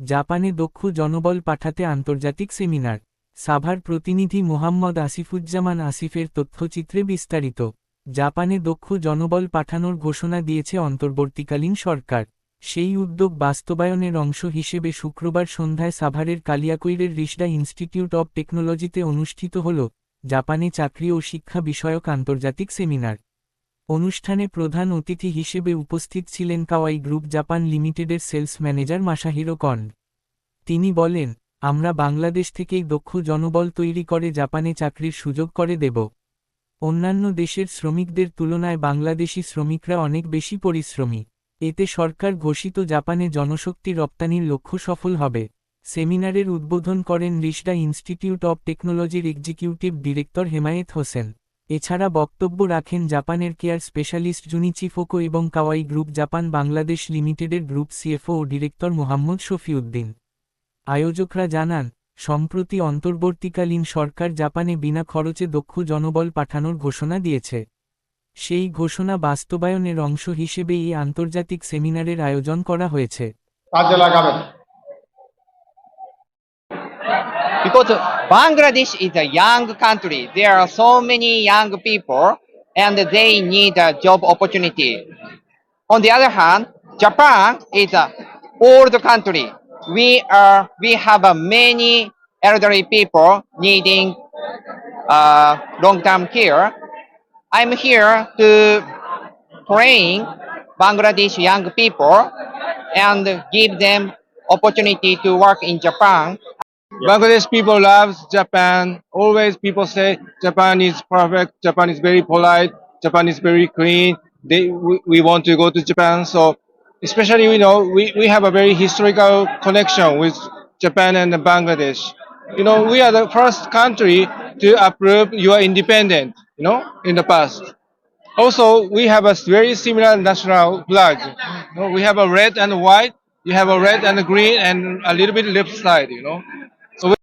জাপানে দক্ষ জনবল পাঠাতে আন্তর্জাতিক সেমিনার। সাভার প্রতিনিধি মোহাম্মদ আসিফুজ্জামান আসিফের তথ্যচিত্রে বিস্তারিত। জাপানে দক্ষ জনবল পাঠানোর ঘোষণা দিয়েছে অন্তর্বর্তীকালীন সরকার। সেই উদ্যোগ বাস্তবায়নের অংশ হিসেবে শুক্রবার সন্ধ্যায় সাভারের কালিয়াকৈরের রিসডা ইনস্টিটিউট অব টেকনোলজিতে অনুষ্ঠিত হল জাপানে চাকরি ও শিক্ষা বিষয়ক আন্তর্জাতিক সেমিনার। অনুষ্ঠানে প্রধান অতিথি হিসেবে উপস্থিত ছিলেন কাওয়াই গ্রুপ জাপান লিমিটেডের সেলস ম্যানেজার মাসাহিরো কন তিনি বলেন, আমরা বাংলাদেশ থেকেই দক্ষ জনবল তৈরি করে জাপানে চাকরির সুযোগ করে দেব। অন্যান্য দেশের শ্রমিকদের তুলনায় বাংলাদেশি শ্রমিকরা অনেক বেশি পরিশ্রমী। এতে সরকার ঘোষিত জাপানে জনশক্তি রপ্তানির লক্ষ্য সফল হবে। সেমিনারের উদ্বোধন করেন রিসডা ইনস্টিটিউট অব টেকনোলজির এক্সিকিউটিভ ডিরেক্টর হেমায়েত হোসেন। এছাড়া বক্তব্য রাখেন জাপানের কেয়ার স্পেশালিস্ট জুনিচি ফোকো এবং কাওয়াই গ্রুপ জাপান বাংলাদেশ লিমিটেডের গ্রুপ সিএফও ও ডিরেক্টর মোহাম্মদ শফিউদ্দিন। আয়োজকরা জানান, সম্প্রতি অন্তর্বর্তীকালীন সরকার জাপানে বিনা খরচে দক্ষ জনবল পাঠানোর ঘোষণা দিয়েছে। সেই ঘোষণা বাস্তবায়নের অংশ হিসেবে এই আন্তর্জাতিক সেমিনারের আয়োজন করা হয়েছে। কাজে লাগাবেন। Because Bangladesh is a young country. There are so many young people and they need a job opportunity. On the other hand, Japan is an old country. We are we have many elderly people needing uh, long-term care. I'm here to train Bangladesh young people and give them opportunity to work in Japan Bangladesh people loves Japan. Always people say Japan is perfect. Japan is very polite. Japan is very clean. They we, we want to go to Japan. So especially you know we, we have a very historical connection with Japan and Bangladesh. You know we are the first country to approve your independence, You know in the past. Also we have a very similar national flag. You know, we have a red and white. You have a red and a green and a little bit left side. You know. So we-